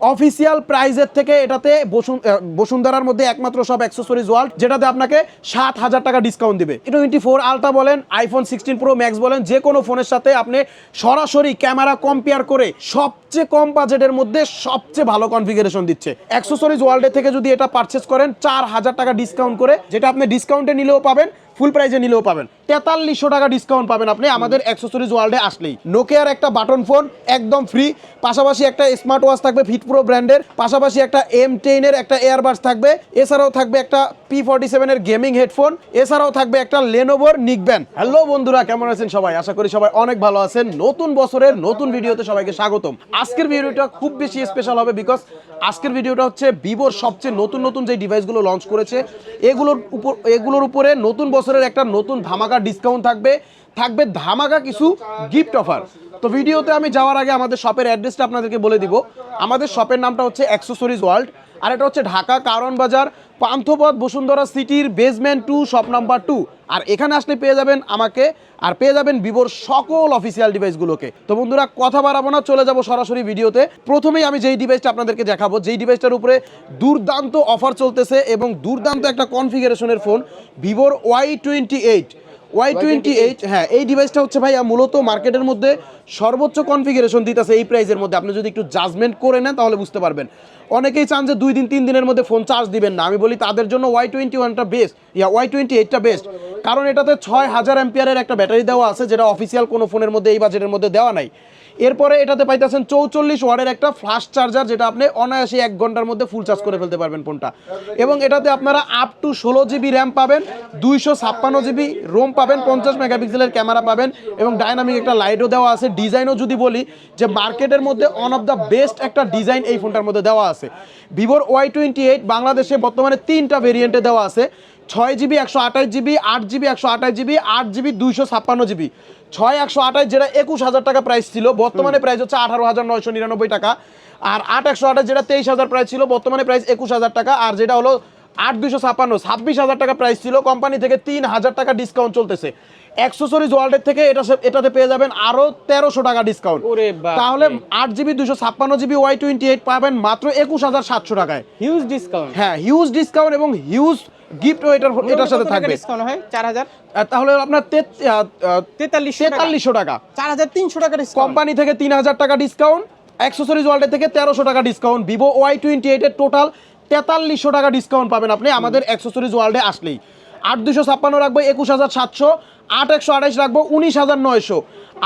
Official প্রাইজের থেকে এটাতে বসুন্ধরার মধ্যে একমাত্র সব অ্যাক্সেসরিজ ওয়ার্ল্ড যেটাতে আপনাকে সাত হাজার টাকা ডিসকাউন্ট দিবে। টোয়েন্টি ফোর আলট্রা বলেন আইফোন সিক্সটিন প্রো ম্যাক্স বলেন, যে কোনো ফোনের সাথে আপনি সরাসরি ক্যামেরা কম্পেয়ার করে সবচেয়ে কম বাজেটের মধ্যে সবচেয়ে ভালো কনফিগারেশন দিচ্ছে। অ্যাক্সেসরিজ ওয়ার্ল্ডে থেকে যদি এটা পারচেস করেন, চার হাজার টাকা ডিসকাউন্ট করে, যেটা আপনি ডিসকাউন্টে নিলেও পাবেন ফুল প্রাইজে নিলেও পাবেন। তেতাল্লিশশো টাকা ডিসকাউন্ট পাবেন আপনি। আমাদের অ্যাক্সেসরিজ ওয়ার্ল্ডে আসলেই। নোকিয়ার একটা বাটন ফোন একদম ফ্রি পাশাপাশি একটা স্মার্ট ওয়াচ থাকবে ফিটপ্রো ব্র্যান্ডের পাশাপাশি একটা এম টেনের একটা এয়ারবাস থাকবে। এছাড়াও থাকবে একটা পি ফর্টি সেভেনের গেমিং হেডফোন এছাড়াও থাকবে একটা লেনোভোর নিকব্যান হ্যালো বন্ধুরা, কেমন আছেন সবাই? আশা করি সবাই অনেক ভালো আছেন। নতুন বছরের নতুন ভিডিওতে সবাইকে স্বাগতম। আজকের ভিডিওটা খুব বেশি স্পেশাল হবে বিকজ আজকের ভিডিওটা হচ্ছে ভিভোর সবচেয়ে নতুন নতুন যে ডিভাইসগুলো লঞ্চ করেছে, এগুলোর উপর, এগুলোর উপরে নতুন বছরের একটা নতুন ধামাকা ডিসকাউন্ট থাকবে। থাকবে ধামাকা কিছু গিফট অফার তো ভিডিওতে আমি যাওয়ার আগে আমাদের শপের অ্যাড্রেসটা আপনাদেরকে বলে দিব। আমাদের শপের নামটা হচ্ছে অ্যাক্সেসরিজ ওয়ার্ল্ড আর এটা হচ্ছে ঢাকা কারণ বাজার পান্থপথ বসুন্ধরা সিটির basement two shop number two আর এখানে আসলে পেয়ে যাবেন আমাকে, আর পেয়ে যাবেন ভিভোর সকল অফিসিয়াল ডিভাইসগুলোকে তো বন্ধুরা, কথা বাড়াবো না, চলে যাব সরাসরি ভিডিওতে। প্রথমেই আমি যেই ডিভাইসটা আপনাদেরকে দেখাবো, যেই ডিভাইসটার উপরে দুর্দান্ত অফার চলতেছে এবং দুর্দান্ত একটা কনফিগারেশনের ফোন ভিভোর Y twenty eight Y twenty eight হ্যাঁ এই ডিভাইসটা হচ্ছে ভাইয়া মূলত মার্কেটের মধ্যে সর্বোচ্চ কনফিগারেশন দিতেছে এই প্রাইসের মধ্যে। আপনি যদি একটু জাজমেন্ট করে নেন তাহলে বুঝতে পারবেন। অনেকেই চান যে দুই দিন তিন দিনের মধ্যে ফোন চার্জ দিবেন না। আমি বলি তাদের জন্য ওয়াই টোয়েন্টি ওয়ানটা বেস্ট ইয়া ওয়াই টোয়েন্টি এইটটা বেস্ট কারণ এটাতে ছয় হাজার অ্যাম্পিয়ারের একটা ব্যাটারি দেওয়া আছে যেটা অফিসিয়াল কোনো ফোনের মধ্যে এই বাজেটের মধ্যে দেওয়া নাই। এরপরে এটাতে পাইতেছেন চৌচল্লিশ ওয়ার্ডের একটা ফাস্ট চার্জার যেটা আপনি অনায়াসে এক ঘণ্টার মধ্যে ফুল চার্জ করে ফেলতে পারবেন ফোনটা এবং এটাতে আপনারা আপ টু ষোলো জিবি র্যাম পাবেন, দুইশো ছাপ্পান্ন জিবি রোম পাবেন, পঞ্চাশ মেগাপিক্সেলের ক্যামেরা পাবেন এবং ডাইনামিক একটা লাইটও দেওয়া আছে। ডিজাইনও যদি বলি যে মার্কেটের মধ্যে ওয়ান অফ দ্য বেস্ট একটা ডিজাইন এই ফোনটার মধ্যে দেওয়া আছে। ভিভোর ওয়াই টোয়েন্টি এইট বাংলাদেশে বর্তমানে তিনটা ভেরিয়েন্টে দেওয়া আছে। ছয় জিবি একশো আঠাশ জিবি আট জিবি একশো আঠাশ জিবি আট জিবি দুইশো ছাপ্পান্ন জিবি ছয় একশো আঠাশ যেটা একুশ হাজার টাকা প্রাইস ছিল বর্তমানে প্রাইস হচ্ছে আঠারো হাজার নয়শো নিরানব্বই টাকা। আর আট একশো আঠাশ যেটা তেইশ হাজার প্রাইস ছিল বর্তমানে প্রাইস একুশ হাজার টাকা। আর যেটা হলো আট দুইশো ছাপ্পান্ন ছাব্বিশ হাজার টাকা প্রাইস ছিল। কোম্পানি থেকে তিন হাজার টাকা ডিসকাউন্ট চলতেছে। অ্যাক্সেসরিজ ওয়ার্ল্ডের থেকে এটা এটাতে পেয়ে যাবেন আরও তেরোশো টাকা ডিসকাউন্ট তাহলে আট জিবি দুশো ছাপ্পান্ন জিবি ওয়াই টোয়েন্টি এইট পাবেন মাত্র একুশ হাজার সাতশো টাকায়। হিউজ ডিসকাউন্ট হ্যাঁ হিউজ ডিসকাউন্ট এবং হিউজ গিফটও এটার এটার সাথে থাকবে? ডিসকাউন্ট হয়? তাহলে আপনার তেত- আহ, আহ, তেতাল্লিশ তেতাল্লিশশো টাকা। চার হাজার তিনশো টাকা ডিসকাউন্ট কোম্পানি থেকে তিন হাজার টাকা ডিসকাউন্ট অ্যাক্সেসরিজ ওয়ার্ল্ডের থেকে তেরোশো টাকা ডিসকাউন্ট ভিভো ওয়াই টোয়েন্টি এইটের টোটাল তেতাল্লিশশো টাকা ডিসকাউন্ট পাবেন আপনি আমাদের অ্যাক্সেসরিজ ওয়ার্ল্ডে আসলেই। আট দুশো ছাপ্পান্ন রাখব একুশ হাজার সাতশো। আট একশো আঠাইশ রাখব উনিশ হাজার নয়শো।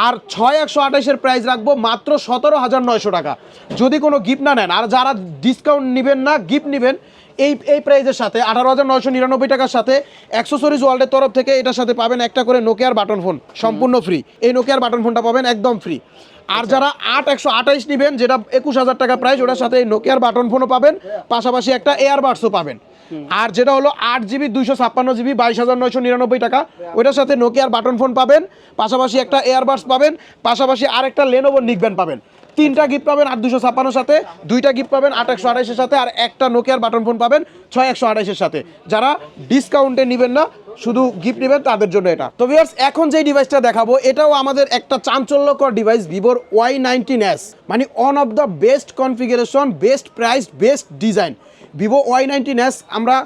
আর ছয় একশো আঠাইশের প্রাইস রাখব মাত্র সতেরো হাজার নয়শো টাকা। যদি কোনো গিফট না নেন আর যারা ডিসকাউন্ট নেবেন না গিফট নেবেন এই এই প্রাইজের সাথে আঠারো হাজার নয়শো নিরানব্বই টাকার সাথে অ্যাক্সেসরিজ ওয়ার্ল্ডের তরফ থেকে এটার সাথে পাবেন একটা করে নোকিয়ার বাটন ফোন সম্পূর্ণ ফ্রি এই নোকিয়ার বাটন ফোনটা পাবেন একদম ফ্রি আর যারা আট একশো আঠাইশ নেবেন যেটা একুশ হাজার টাকা প্রাইস ওটার সাথে এই নোকিয়ার বাটন ফোনও পাবেন। পাশাপাশি একটা এয়ারবাডসও পাবেন। আর যেটা হলো আট জিবি, দুইশো ছাপ্পান্ন জিবি, বাইশ হাজার নয়শো নিরানব্বই টাকা। ওইটার সাথে নোকিয়ার বাটন ফোন পাবেন, পাশাপাশি একটা এয়ারবাডস পাবেন, পাশাপাশি আরেকটা লেনোভো নিকবেন পাবেন। তিনটা গিফট পাবেন আট দুশো ছাপ্পান্নর সাথে, দুইটা গিফট পাবেন আট একশো আঠাইশের সাথে, আর একটা নোকিয়ার বাটন ফোন পাবেন ছয় একশো আঠাইশের সাথে। যারা ডিসকাউন্টে নেবেন না, শুধু গিফট নেবেন, তাদের জন্য এটা। তো ভিউয়ার্স এখন যে ডিভাইসটা দেখাবো, এটাও আমাদের একটা চাঞ্চল্যকর ডিভাইস ভিভোর ওয়াই নাইনটিন এস মানে one of the best configuration best price best design Vivo Y nineteen S আমরা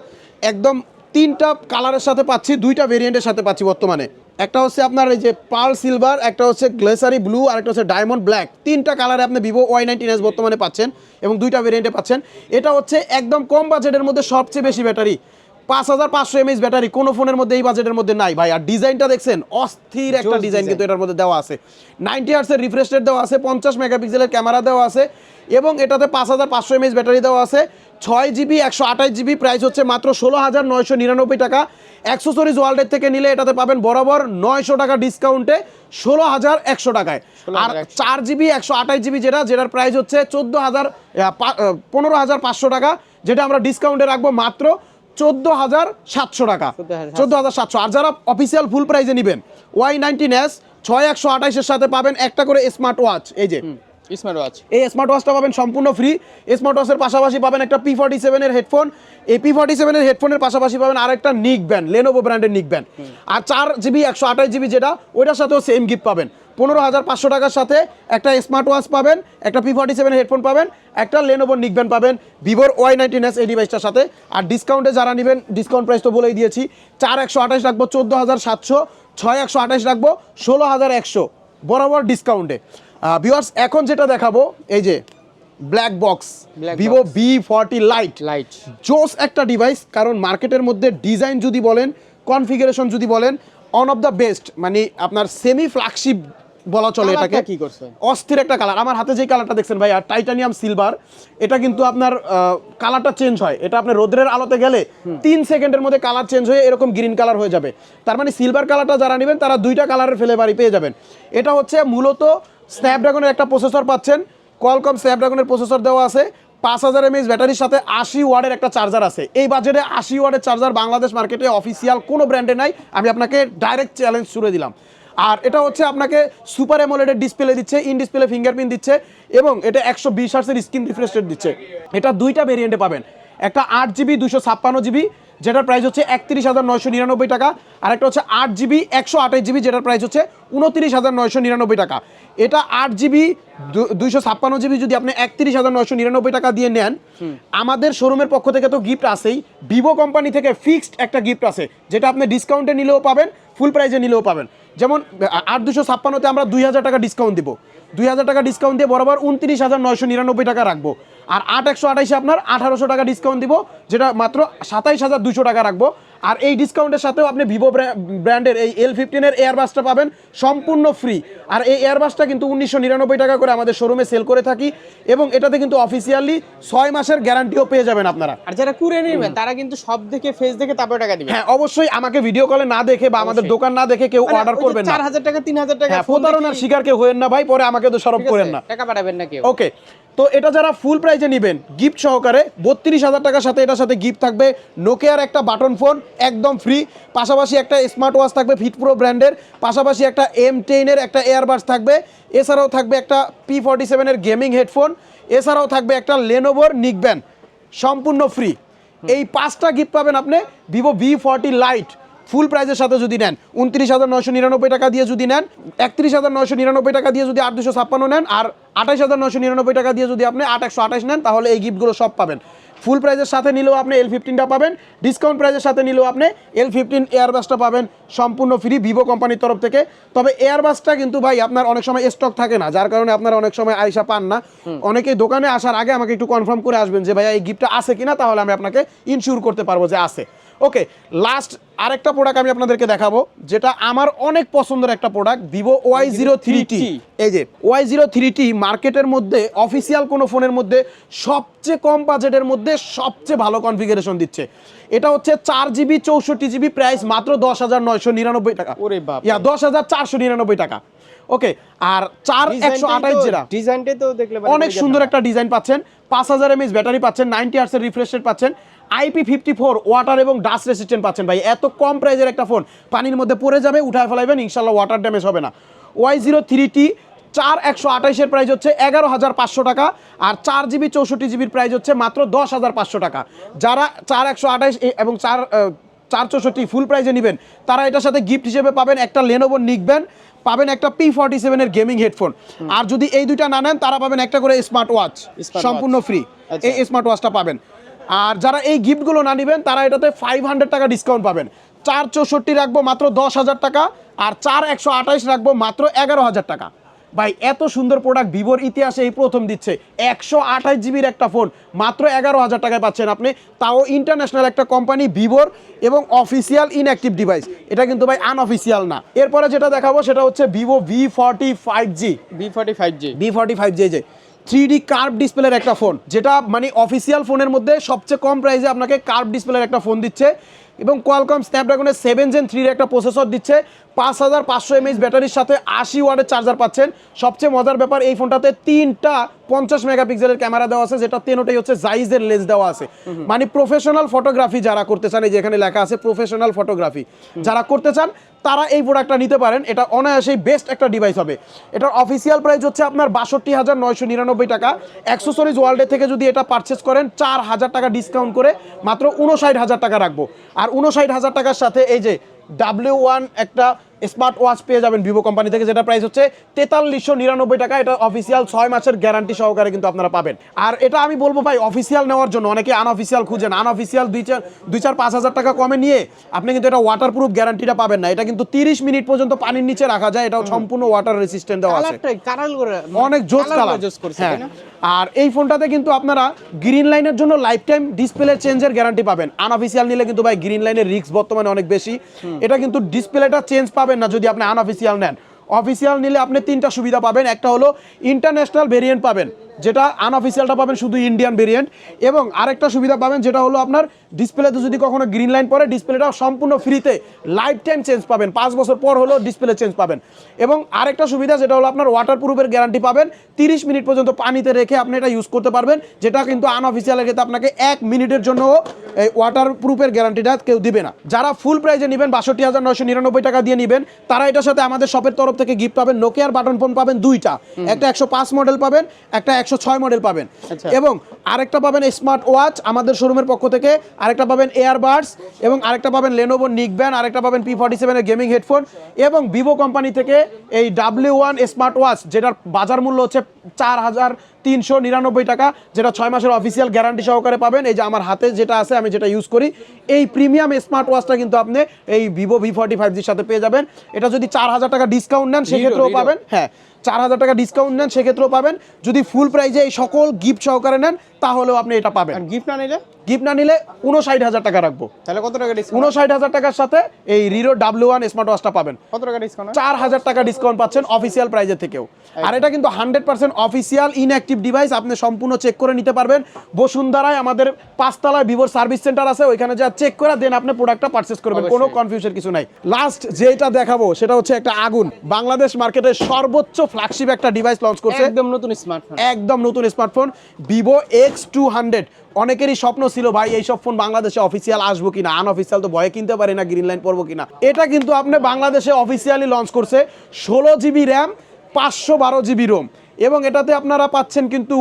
একদম তিনটা কালারের সাথে পাচ্ছি দুইটা ভেরিয়েন্টের সাথে পাচ্ছি বর্তমানে। একটা হচ্ছে আপনার এই যে পার্ল সিলভার একটা হচ্ছে গ্লেসারি ব্লু আর একটা হচ্ছে ডায়মন্ড ব্ল্যাক তিনটা কালারে আপনি ভিভো ওয়াই নাইনটিন এস বর্তমানে পাচ্ছেন এবং দুইটা ভেরিয়েন্টে পাচ্ছেন। এটা হচ্ছে একদম কম বাজেটের মধ্যে সবচেয়ে বেশি ব্যাটারি পাঁচ হাজার পাঁচশো এমএইচ ব্যাটারি কোনো ফোনের মধ্যে এই বাজেটের মধ্যে নাই ভাই। আর ডিজাইনটা দেখছেন অস্থির একটা ডিজাইন। কিন্তু এটার মধ্যে দেওয়া আছে। নাইনটি আর্টসের রিফ্রেশ রেট দেওয়া আছে পঞ্চাশ মেগাপিক্সেলের ক্যামেরা দেওয়া আছে এবং এটাতে পাঁচ হাজার পাঁচশো এমএইচ ব্যাটারি দেওয়া আছে। ছয় জিবি একশো আঠাশ জিবি প্রাইস হচ্ছে মাত্র ষোলো হাজার নয়শো নিরানব্বই টাকা। অ্যাক্সেসরিজ ওয়ার্ল্ডের থেকে নিলে এটাতে পাবেন বরাবর নয়শো টাকা ডিসকাউন্টে ষোলো হাজার একশো টাকায়। আর চার জিবি একশো আঠাশ জিবি যেটা যেটার প্রাইস হচ্ছে চোদ্দ হাজার পনেরো হাজার পাঁচশো টাকা যেটা আমরা ডিসকাউন্টে রাখব মাত্র চোদ্দ হাজার সাতশো টাকা। 14,700 চোদ্দ হাজার সাতশো। আর যারা অফিসিয়াল ফুল প্রাইজে নেবেন ওয়াই নাইনটিন এস ছয় একশো আঠাইশের সাথে পাবেন একটা করে স্মার্ট ওয়াচ এই যে স্মার্ট ওয়াচ এই স্মার্ট ওয়াচটা পাবেন সম্পূর্ণ ফ্রি স্মার্ট ওয়াচের পাশাপাশি পাবেন একটা পি ফর্টি সেভেনের হেডফোন এই পি ফর্টি সেভেনের হেডফোনের পাশাপাশি পাবেন আরেকটা নিক ব্যান্ড লেনোভো ব্র্যান্ডের নিক ব্যান্ড আর চার জিবি একশো আঠাশ জিবি যেটা ওইটার সাথেও সেম গিফট পাবেন। পনেরো হাজার পাঁচশো টাকার সাথে একটা স্মার্ট ওয়াচ পাবেন একটা পি ফর্টি সেভেন হেডফোন পাবেন একটা লেনোভো নিকবেন পাবেন ভিভোর ওয়াই নাইনটিন এস এই ডিভাইসটার সাথে। আর ডিসকাউন্টে যারা নেবেন ডিসকাউন্ট প্রাইস তো বলেই দিয়েছি চার একশো আঠাশ রাখব চোদ্দ হাজার সাতশো ছয় একশো আঠাশ রাখব ষোলো হাজার একশো বরাবর ডিসকাউন্টে ভিওয়ার্স এখন যেটা দেখাবো এই যে black box Vivo V B forty lite lite জোস একটা ডিভাইস কারণ মার্কেটের মধ্যে ডিজাইন যদি বলেন কনফিগারেশন যদি বলেন অন অফ দ্য বেস্ট মানে আপনার সেমি ফ্ল্যাগশিপ বলা চলে এটাকে। কি করছে? অস্থির একটা কালার আমার হাতে যে কালারটা দেখছেন ভাই আর টাইটানিয়াম সিলভার এটা কিন্তু আপনার কালারটা চেঞ্জ হয়। এটা আপনার রোদ্রের আলোতে গেলে তিন সেকেন্ডের মধ্যে কালার চেঞ্জ হয়ে এরকম গ্রিন কালার হয়ে যাবে। তার মানে সিলভার কালারটা যারা নেবেন তারা দুইটা কালারের ফ্লেভারই পেয়ে যাবেন। এটা হচ্ছে মূলত স্ন্যাপড্রাগনের একটা প্রসেসর পাচ্ছেন। কলকম স্ন্যাপড্রাগনের প্রসেসর দেওয়া আছে। পাঁচ হাজার এমএইচ ব্যাটারির সাথে আশি ওয়ার্ডের একটা চার্জার আছে। এই বাজেটে আশি ওয়ার্ডের চার্জার বাংলাদেশ মার্কেটে অফিসিয়াল কোনো ব্র্যান্ডে নাই। আমি আপনাকে ডাইরেক্ট চ্যালেঞ্জ ছুড়ে দিলাম। আর এটা হচ্ছে আপনাকে সুপার এমোলেডের ডিসপ্লে দিচ্ছে ইন ডিসপ্লে ফিঙ্গারপ্রিন্ট দিচ্ছে এবং এটা একশো বিশ হার্সের স্ক্রিন রিফ্রেশ রেট দিচ্ছে। এটা দুইটা ভেরিয়েন্টে পাবেন। একটা আট জিবি দুশো ছাপ্পান্ন জিবি, যেটার প্রাইস হচ্ছে একত্রিশ হাজার নয়শো নিরানব্বই টাকা। আর একটা হচ্ছে আট জিবি, একশো আঠাশ জিবি, যেটার প্রাইস হচ্ছে উনত্রিশ হাজার নয়শো নিরানব্বই টাকা। এটা আট জিবি দুইশো ছাপ্পান্ন জিবি যদি আপনি একত্রিশ হাজার নয়শো নিরানব্বই টাকা দিয়ে নেন, আমাদের শোরুমের পক্ষ থেকে তো গিফট আসেই ভিভো কোম্পানি থেকে ফিক্সড একটা গিফট আছে, যেটা আপনি ডিসকাউন্টে নিলেও পাবেন ফুল প্রাইজে নিলেও পাবেন। যেমন আট দুশো ছাপ্পান্নতে আমরা দুই হাজার টাকা ডিসকাউন্ট দিব। দুই হাজার টাকা ডিসকাউন্ট দিয়ে বরাবর উনত্রিশ হাজার নয়শো নিরানব্বই টাকা রাখব। আর আট একশো আঠাইশে আপনার আঠারোশো টাকা ডিসকাউন্ট দিব, যেটা মাত্র সাতাইশ হাজার দুশো টাকা রাখব। আর এই ডিসকাউন্টের সাথেও আপনি ভিভো ব্র্যান্ডের এই এল ফিফটিনের এয়ারবাসটা পাবেন সম্পূর্ণ ফ্রি আর এই এয়ারবাসটা কিন্তু উনিশশো নিরানব্বই টাকা করে আমাদের শোরুমে সেল করে থাকি এবং এটাতে কিন্তু অফিসিয়ালি ছয় মাসের গ্যারান্টিও পেয়ে যাবেন আপনারা। আর যারা কুড়ে নেবেন তারা কিন্তু সব দেখে ফেস দেখে তারপরে টাকা দিবে হ্যাঁ অবশ্যই আমাকে ভিডিও কলে না দেখে বা আমাদের দোকান না দেখে কেউ অর্ডার করবেন না। চার হাজার টাকা তিন হাজার টাকা হ্যাঁ প্রতারণার শিকার কেউ হয়েন না ভাই পরে আমাকে তো সরব করেন না। টাকা পাঠাবেন না কেউ। ওকে তো এটা যারা ফুল প্রাইজে নেবেন গিফট সহকারে বত্রিশ হাজার টাকার সাথে এটার সাথে গিফট থাকবে। নোকিয়ার একটা বাটন ফোন একদম ফ্রি পাশাপাশি একটা স্মার্ট ওয়াচ থাকবে ফিট প্রো ব্র্যান্ডের পাশাপাশি একটা এম টেনের একটা এয়ারবাডস থাকবে। এছাড়াও থাকবে একটা পি ফর্টি সেভেনের গেমিং হেডফোন এছাড়াও থাকবে একটা লেনোভোর নিকব্যান সম্পূর্ণ ফ্রি এই পাঁচটা গিফট পাবেন আপনি Vivo V forty lite full প্রাইজের সাথে যদি নেন উনত্রিশ হাজার নয়শো নিরানব্বই টাকা দিয়ে যদি নেন একত্রিশ হাজার নয়শো নিরানব্বই টাকা দিয়ে যদি আট দুশো ছাপ্পান্ন নেন আর আঠাশ হাজার নয়শো নিরানব্বই টাকা দিয়ে যদি আপনি আট একশো আঠাশ নেন তাহলে এই গিফটগুলো সব পাবেন। ফুল প্রাইজের সাথে নিলেও আপনি এল ফিফটিনটা পাবেন ডিসকাউন্ট প্রাইজের সাথে নিলেও আপনি এল ফিফটিন এয়ারবাসটা পাবেন সম্পূর্ণ ফ্রি ভিভো কোম্পানির তরফ থেকে। তবে এয়ারবাসটা কিন্তু ভাই আপনার অনেক সময় স্টক থাকে না যার কারণে আপনারা অনেক সময় আইসা পান না। অনেকেই দোকানে আসার আগে আমাকে একটু কনফার্ম করে আসবেন যে ভাইয়া এই গিফটটা আছে কিনা? তাহলে আমি আপনাকে ইনশিওর করতে পারব যে আছে। ওকে লাস্ট আরেকটা প্রোডাক্ট আমি আপনাদেরকে দেখাবো যেটা আমার অনেক পছন্দের একটা product Vivo Y zero three T এই যে ওয়াই জিরো থ্রি টি মার্কেটের মধ্যে অফিসিয়াল কোনো ফোনের মধ্যে সবচেয়ে কম বাজেটের মধ্যে সবচেয়ে ভালো কনফিগারেশন দিচ্ছে। এটা হচ্ছে চার জিবি চৌষট্টি জিবি প্রাইস মাত্র দশ হাজার নয়শো নিরানব্বই টাকা। ওরে ইয়া দশ হাজার চারশো নিরানব্বই টাকা। ওকে আর চার একশো আঠাশ যেটা ডিজাইনটাই তো দেখলে অনেক সুন্দর একটা ডিজাইন পাচ্ছেন পাঁচ হাজার এমএস ব্যাটারি পাচ্ছেন নাইনটি আর্সের রিফ্রেশ রেট পাচ্ছেন। আইপি ফিফটি ফোর ওয়াটার এবং ডাস্ট রেসিস্টেন্ট পাচ্ছেন ভাই। এত কম প্রাইজের একটা ফোন পানির মধ্যে পড়ে যাবে উঠায় ফেলাইবেন ইনশাল্লাহ ওয়াটার ড্যামেজ হবে না। ওয়াই জিরো থ্রি টি চার একশো আঠাইশের প্রাইস হচ্ছে এগারো হাজার পাঁচশো টাকা আর চার জিবি চৌষট্টি জিবির প্রাইস হচ্ছে মাত্র দশ হাজার পাঁচশো টাকা। যারা চার একশো আঠাইশ এবং চার চার চৌষট্টি ফুল প্রাইজে নেবেন তারা এটার সাথে গিফট হিসেবে পাবেন একটা লেনোভো নিকবেন পাবেন একটা পি ফর্টি সেভেনের গেমিং হেডফোন আর যদি এই দুইটা না নেন তারা পাবেন একটা করে স্মার্ট ওয়াচ সম্পূর্ণ ফ্রি আচ্ছা। এই স্মার্ট ওয়াচটা পাবেন। আর যারা এই গিফটগুলো না নেবেন তারা এটাতে ফাইভ হান্ড্রেড টাকা ডিসকাউন্ট পাবেন। চার চৌষট্টি রাখব মাত্র দশ হাজার টাকা আর চার একশো আঠাইশ রাখব মাত্র এগারো হাজার টাকা। ভাই এত সুন্দর প্রোডাক্ট ভিভোর ইতিহাসে এই প্রথম দিচ্ছে। একশো আঠাশ জিবির একটা ফোন মাত্র এগারো হাজার টাকায় পাচ্ছেন আপনি। তাও ইন্টারন্যাশনাল একটা কোম্পানি ভিভোর এবং অফিসিয়াল ইনঅ্যাক্টিভ ডিভাইস এটা কিন্তু ভাই আনঅফিসিয়াল না। এরপরে যেটা দেখাবো সেটা হচ্ছে Vivo V forty five G V forty five G V forty five J three curve ডিসপ্লের একটা ফোন যেটা মানে অফিসিয়াল ফোনের মধ্যে সবচেয়ে কম প্রাইসে আপনাকে কার্ভ ডিসপ্লের একটা ফোন দিচ্ছে এবং কোয়ালকম স্ন্যাপড্রাগনের সেভেন জেন থ্রির একটা প্রসেসর দিচ্ছে। পাঁচ হাজার পাঁচশো এমএইচ ব্যাটারির সাথে আশি ওয়ার্ডের চার্জার পাচ্ছেন। সবচেয়ে মজার ব্যাপার, এই ফোনটাতে তিনটা পঞ্চাশ মেগাপিক্সেলের ক্যামেরা দেওয়া আছে, যেটা তেনোটাই হচ্ছে জাইজের লেন্স দেওয়া আছে। মানে প্রফেশনাল ফটোগ্রাফি যারা করতে চান, এই যে এখানে লেখা আছে প্রফেশনাল ফটোগ্রাফি যারা করতে চান, তারা এই প্রোডাক্টটা নিতে পারেন। এটা অনায়াসেই বেস্ট একটা ডিভাইস হবে। এটার অফিসিয়াল প্রাইস হচ্ছে আপনার বাষট্টি হাজার নয়শো নিরানব্বই টাকা। অ্যাক্সেসরিজ ওয়ার্ল্ডে থেকে যদি এটা পারচেস করেন, চার হাজার টাকা ডিসকাউন্ট করে মাত্র উনষাট হাজার টাকা রাখব। আর উনষাট হাজার টাকার সাথে এই যে ডাব্লিউ ওয়ান একটা স্মার্ট ওয়াচ পেয়ে যাবেন ভিভো কোম্পানি থেকে যেটা প্রাইস হচ্ছে তেতাল্লিশশো নিরানব্বই টাকা। এটা অফিসিয়াল ছয় মাসের গ্যারান্টি সহকারে কিন্তু আপনারা পাবেন। আর এটা আমি বলব ভাই অফিসিয়াল নেওয়ার জন্য। অনেকে আনঅফিসিয়াল খুঁজেন। আনঅফিসিয়াল দুই চার দুই চার পাঁচ হাজার টাকা কমে নিয়ে আপনি কিন্তু এটা ওয়াটার প্রুফ গ্যারান্টিটা পাবেন না। এটা কিন্তু তিরিশ মিনিট পর্যন্ত পানির নিচে রাখা যায়। এটাও সম্পূর্ণ ওয়াটার রেসিস্ট্যান্ট দেওয়া আছে। অনেক জোস কালার হ্যাঁ। আর এই ফোনটাতে কিন্তু আপনারা গ্রিন লাইনের জন্য লাইফ টাইম ডিসপ্লে চেঞ্জের গ্যারান্টি পাবেন। আনঅফিসিয়াল নিলে কিন্তু ভাই গ্রিন লাইনের রিস্ক বর্তমানে অনেক বেশি। এটা কিন্তু ডিসপ্লেটা চেঞ্জ পাবেন না যদি আপনি আনঅফিসিয়াল নেন। অফিসিয়াল নিলে আপনি তিনটা সুবিধা পাবেন। একটা হলো ইন্টারন্যাশনাল ভেরিয়েন্ট পাবেন। যেটা আনঅফিসিয়ালটা পাবেন শুধু ইন্ডিয়ান ভেরিয়েন্ট এবং আরেকটা সুবিধা পাবেন যেটা হলো আপনার ডিসপ্লেতে যদি কখনো গ্রিন লাইন পড়ে ডিসপ্লেটা সম্পূর্ণ ফ্রিতে লাইফ টাইম চেঞ্জ পাবেন। পাঁচ বছর পর হলেও ডিসপ্লে চেঞ্জ পাবেন। এবং আরেকটা সুবিধা যেটা হলো আপনার ওয়াটার প্রুফের গ্যারান্টি পাবেন। তিরিশ মিনিট পর্যন্ত পানিতে রেখে আপনি এটা ইউজ করতে পারবেন। যেটা কিন্তু আনঅফিসিয়ালের ক্ষেত্রে আপনাকে এক মিনিটের জন্য এই ওয়াটার প্রুফের গ্যারান্টিটা কেউ দিবে না। যারা ফুল প্রাইজে নেবেন বাষট্টি হাজার নয়শো নিরানব্বই টাকা দিয়ে নেবেন তারা এটার সাথে আমাদের শপের তরফ থেকে গিফট পাবেন। নোকিয়ার বাটন ফোন পাবেন দুইটা। একটা একশো পাঁচ মডেল পাবেন একটা একশো ছয় মডেল পাবেন। আচ্ছা। এবং আরেকটা পাবেন স্মার্ট ওয়াচ আমাদের শোরুমের পক্ষ থেকে আরেকটা পাবেন এয়ারবাডস এবং আরেকটা পাবেন লেনোভো নিকব্যান আরেকটা পাবেন পি ফর্টি সেভেনের গেমিং হেডফোন এবং ভিভো কোম্পানি থেকে এই ডাব্লিউ ওয়ান স্মার্ট ওয়াচ যেটার বাজার মূল্য হচ্ছে চার হাজার তিনশো নিরানব্বই টাকা যেটা ছয় মাসের অফিসিয়াল গ্যারান্টি সহকারে পাবেন। এই যে আমার হাতে যেটা আছে আমি যেটা ইউজ করি এই প্রিমিয়াম স্মার্ট ওয়াচটা কিন্তু আপনি এই ভিভো ভি ফর্টি ফাইভ জির সাথে পেয়ে যাবেন। এটা যদি চার হাজার টাকা ডিসকাউন্ট নেন সেক্ষেত্রেও পাবেন। হ্যাঁ। চার হাজার টাকা ডিসকাউন্ট নেন, সেক্ষেত্রেও পাবেন। যদি ফুল প্রাইজে এই সকল গিফট সহকারে নেন তাহলেও আপনি এটা পাবেন। গিফট না নিলে? গিফট না নিলে উনষাট হাজার টাকা রাখব। তাহলে কত টাকা ডিসকাউন্ট উনষাট হাজার টাকার সাথে এই রিরো ডাব্লিউ ওয়ান স্মার্ট ওয়াচটা পাবেন। কত টাকা ডিসকাউন্ট চার হাজার টাকা ডিসকাউন্ট পাচ্ছেন অফিসিয়াল প্রাইজের থেকেও। আর এটা কিন্তু hundred percent official inactive device আপনি সম্পূর্ণ চেক করে নিতে পারবেন। বসুন্ধরায় আমাদের পাঁচতলায় ভিভোর সার্ভিস সেন্টার আছে ওইখানে যা চেক করে দেন আপনি প্রোডাক্টটা পারচেস করবেন। কোনো কনফিউশন কিছু নাই। লাস্ট যেটা দেখাবো সেটা হচ্ছে একটা আগুন। বাংলাদেশ মার্কেটে সর্বোচ্চ ফ্ল্যাগশিপ একটা ডিভাইস লঞ্চ করছে। একদম নতুন স্মার্টফোন একদম নতুন smartphone Vivo X two hundred অনেকেরই স্বপ্ন ছিল, ভাই, এইসব ফোন বাংলাদেশে অফিসিয়াল আসব কিনা? আনঅফিসিয়াল তো ভয়ে কিনতে পারি না গ্রিন লাইন পড়ব কিনা? এটা কিন্তু আপনি বাংলাদেশে অফিসিয়ালি লঞ্চ করছে ষোলো জিবি র্যাম পাঁচশো বারো জিবি রোম এবং এটাতে আপনারা পাচ্ছেন কিন্তু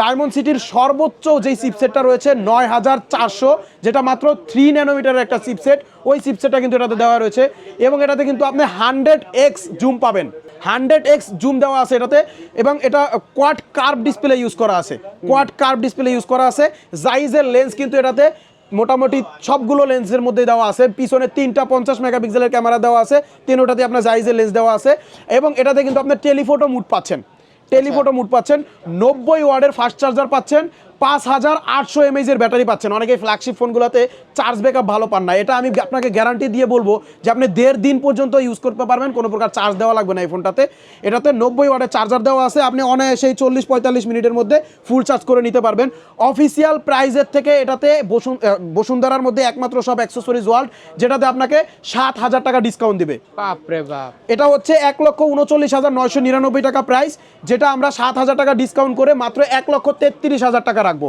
ডায়মন্ড সিটির সর্বোচ্চ যেই চিপসেটটা রয়েছে, নয় হাজার চারশো, যেটা মাত্র থ্রি ন্যানোমিটারের একটা চিপসেট ওই চিপসেটটা কিন্তু এটাতে দেওয়া রয়েছে। এবং এটাতে কিন্তু আপনি হান্ড্রেড এক্স জুম পাবেন। হান্ড্রেড এক্স জুম দেওয়া আছে এটাতে এবং এটা কোয়াড কার্ভ ডিসপ্লে ইউজ করা আছে। কোয়াড কার্ভ ডিসপ্লে ইউজ করা আছে। জাইজের লেন্স কিন্তু এটাতে মোটামুটি সবগুলো লেন্সের মধ্যে দেওয়া আছে। পিছনে তিনটা পঞ্চাশ মেগাপিক্সেলের ক্যামেরা দেওয়া আছে। তিনোটাতে আপনার জাইজের লেন্স দেওয়া আছে। এবং এটাতে কিন্তু আপনার টেলিফোটো মুড পাচ্ছেন। টেলিফোটো মুড পাচ্ছেন। নব্বই ওয়ার্ডের ফাস্ট চার্জার পাচ্ছেন। পাঁচ হাজার আটশো এমএইচ এর ব্যাটারি পাচ্ছেন। অনেকে ফ্ল্যাগশিপ ফোনগুলোতে চার্জ ব্যাকআপ ভালো পান না। এটা আমি আপনাকে গ্যারান্টি দিয়ে বলব যে আপনি দেড় দিন পর্যন্ত ইউজ করতে পারবেন কোনো প্রকার চার্জ দেওয়া লাগবে না এই ফোনটাতে। এটাতে নব্বই ওয়ার্ডের চার্জার দেওয়া আছে। আপনি অনায়াসেই চল্লিশ পঁয়তাল্লিশ মিনিটের মধ্যে ফুল চার্জ করে নিতে পারবেন। অফিসিয়াল প্রাইজের থেকে এটাতে বসুন বসুন্ধরার মধ্যে একমাত্র সব অ্যাক্সেসরিজ ওয়ার্ল্ড যেটাতে আপনাকে সাত হাজার টাকা ডিসকাউন্ট দিবে। বাপ রে বাপ। এটা হচ্ছে এক লক্ষ উনচল্লিশ হাজার নয়শো নিরানব্বই টাকা প্রাইস যেটা আমরা সাত হাজার টাকা ডিসকাউন্ট করে মাত্র এক লক্ষ তেত্রিশ হাজার টাকা রাখব।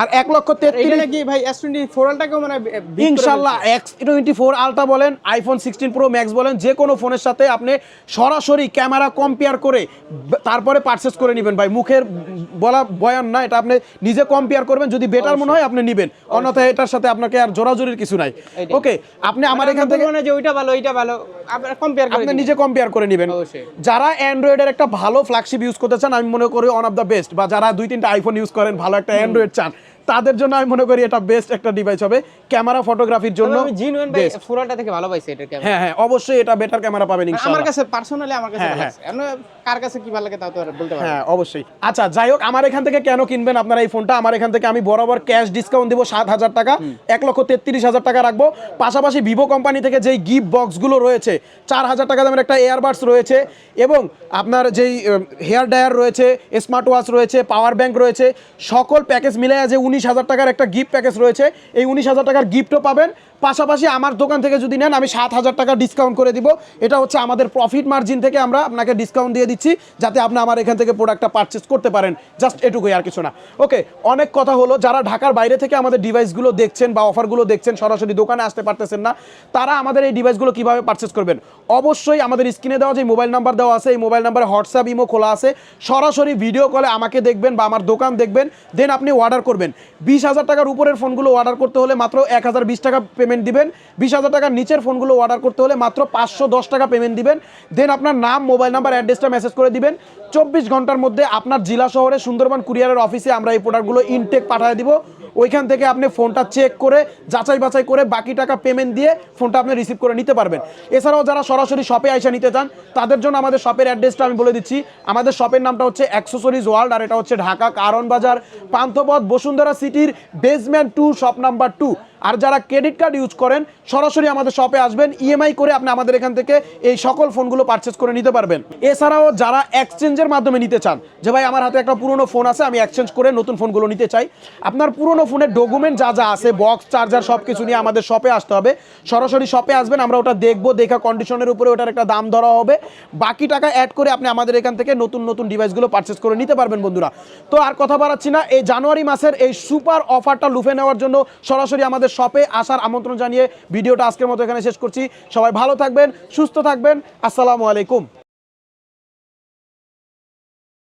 আর এক লক্ষ তেত্রিশ নাকি ভাই এস টোয়েন্টি ফোর আলটাকেও মানে ইনশাল্লাহ এক্স টোয়েন্টি ফোর আলট্রা বলেন আইফোন সিক্সটিন প্রো ম্যাক্স বলেন যে কোনো ফোনের সাথে আপনি সরাসরি ক্যামেরা কম্পেয়ার করে তারপরে পারচেস করে নেবেন ভাই। মুখের বলা বয়ান না এটা আপনি নিজে কম্পেয়ার করবেন যদি বেটার মনে হয় আপনি নেবেন। অন্যথায় এটার সাথে আপনাকে আর জোরাজুরির কিছু নাই। ওকে আপনি আমার মানে এখান থেকে বলব না যে ওইটা ভালো ওইটা ভালো। কম্পেয়ার আপনি নিজে কম্পেয়ার করে নেবেন। যারা অ্যান্ড্রয়েডের একটা ভালো ফ্ল্যাগশিপ ইউজ করতে চান আমি মনে করি অন অফ দ্য বেস্ট বা যারা দুই তিনটা আইফোন ইউজ করেন ভালো একটা นด์ด้วยจัด তাদের জন্য আমি মনে করি এটা বেস্ট একটা ডিভাইস হবে। ক্যামেরা ফটোগ্রাফির জন্য আমি জিনুইন ভাই best। ফোর আলটা থেকে ভালো পাইছি এটার ক্যামেরা হ্যাঁ হ্যাঁ অবশ্যই এটা বেটার ক্যামেরা পাবেন আমার কাছে পার্সোনালি আমার কাছে ভালো। লাগছে। কার কাছে কি ভালো লাগে তাও তো বলতে হ্যাঁ অবশ্যই। আচ্ছা যাই হোক আমার এখান থেকে কেন কিনবেন আপনারা এই ফোনটা আমার এখান থেকে আমি বরাবর ক্যাশ ডিসকাউন্ট দিব সাত হাজার টাকা। এক লক্ষ তেত্রিশ হাজার টাকা রাখব। পাশাপাশি ভিভো কোম্পানি থেকে যেই গিফট বক্সগুলো রয়েছে চার হাজার টাকা দামের একটা এয়ারবাডস রয়েছে এবং আপনার যেই হেয়ার ড্রায়ার রয়েছে স্মার্ট ওয়াচ রয়েছে পাওয়ার ব্যাংক রয়েছে সকল প্যাকেজ মিলে যে উনিশ হাজার টাকার একটা গিফট প্যাকেজ রয়েছে। এই উনিশ হাজার টাকার গিফটও পাবেন। পাশাপাশি আমার দোকান থেকে যদি নেন, আমি সাত হাজার টাকা ডিসকাউন্ট করে দিব। এটা হচ্ছে আমাদের প্রফিট মার্জিন থেকে আমরা আপনাকে ডিসকাউন্ট দিয়ে দিচ্ছি, যাতে আপনি আমার এখান থেকে প্রোডাক্টটা পারচেস করতে পারেন। জাস্ট এটুকুই আর কিছু না। ওকে অনেক কথা হলো। যারা ঢাকার বাইরে থেকে আমাদের ডিভাইসগুলো দেখছেন বা অফারগুলো দেখছেন, সরাসরি দোকানে আসতে পারতেছেন না, তারা আমাদের এই ডিভাইসগুলো কীভাবে পারচেস করবেন? অবশ্যই আমাদের স্ক্রিনে দেওয়া যে মোবাইল নাম্বার দেওয়া আছে, এই মোবাইল নাম্বারে হোয়াটসঅ্যাপ ইমো খোলা আছে। সরাসরি ভিডিও কলে আমাকে দেখবেন বা আমার দোকান দেখবেন দেন আপনি অর্ডার করবেন। বিশ হাজার টাকার উপরের ফোনগুলো অর্ডার করতে হলে মাত্র এক হাজার বিশ টাকা পেমেন্ট দিবেন। বিশ হাজার টাকার নিচের ফোনগুলো অর্ডার করতে হলে মাত্র পাঁচশো দশ টাকা পেমেন্ট দিবেন। দেন আপনার নাম মোবাইল নাম্বার অ্যাড্রেসটা মেসেজ করে দিবেন। চব্বিশ ঘণ্টার মধ্যে আপনার জেলা শহরে সুন্দরবন কুরিয়ারের অফিসে আমরা এই প্রোডাক্টগুলো ইনটেক পাঠিয়ে দিব। ওইখান থেকে আপনি ফোনটা চেক করে, যাচাই বাছাই করে বাকি টাকা পেমেন্ট দিয়ে ফোনটা আপনি রিসিভ করে নিতে পারবেন। এছাড়াও যারা সরাসরি শপে আইসা নিতে চান, তাদের জন্য আমাদের শপের অ্যাড্রেসটা আমি বলে দিচ্ছি। আমাদের শপের নামটা হচ্ছে অ্যাক্সেসরিজ ওয়ার্ল্ড আর এটা হচ্ছে ঢাকা কারণ বাজার, পান্থপথ, বসুন্ধরা সিটির basement two shop number two আর যারা ক্রেডিট কার্ড ইউজ করেন, সরাসরি আমাদের শপে আসবেন ইএমআই করে আপনি আমাদের এখান থেকে এই সকল ফোনগুলো পারচেস করে নিতে পারবেন। এছাড়াও যারা এক্সচেঞ্জের মাধ্যমে নিতে চান, যে ভাই আমার হাতে একটা পুরনো ফোন আছে, আমি এক্সচেঞ্জ করে নতুন ফোনগুলো নিতে চাই। আপনার পুরনো ফোনের ডকুমেন্ট যা যা আছে বক্স চার্জার সব কিছু নিয়ে আমাদের শপে আসতে হবে। সরাসরি শপে আসবেন, আমরা ওটা দেখব, দেখা কন্ডিশনের উপরে ওটার একটা দাম ধরা হবে। বাকি টাকা অ্যাড করে আপনি আমাদের এখান থেকে নতুন নতুন ডিভাইসগুলো পারচেস করে নিতে পারবেন বন্ধুরা। তো আর কথা বাড়াচ্ছি না, এই জানুয়ারি মাসের এই সুপার অফারটা লুফে নেওয়ার জন্য সরাসরি আমাদের শপে আসার আমন্ত্রণ জানিয়ে ভিডিওটা আজকের মতো এখানে শেষ করছি। সবাই ভালো থাকবেন, সুস্থ থাকবেন। আসসালামু আলাইকুম।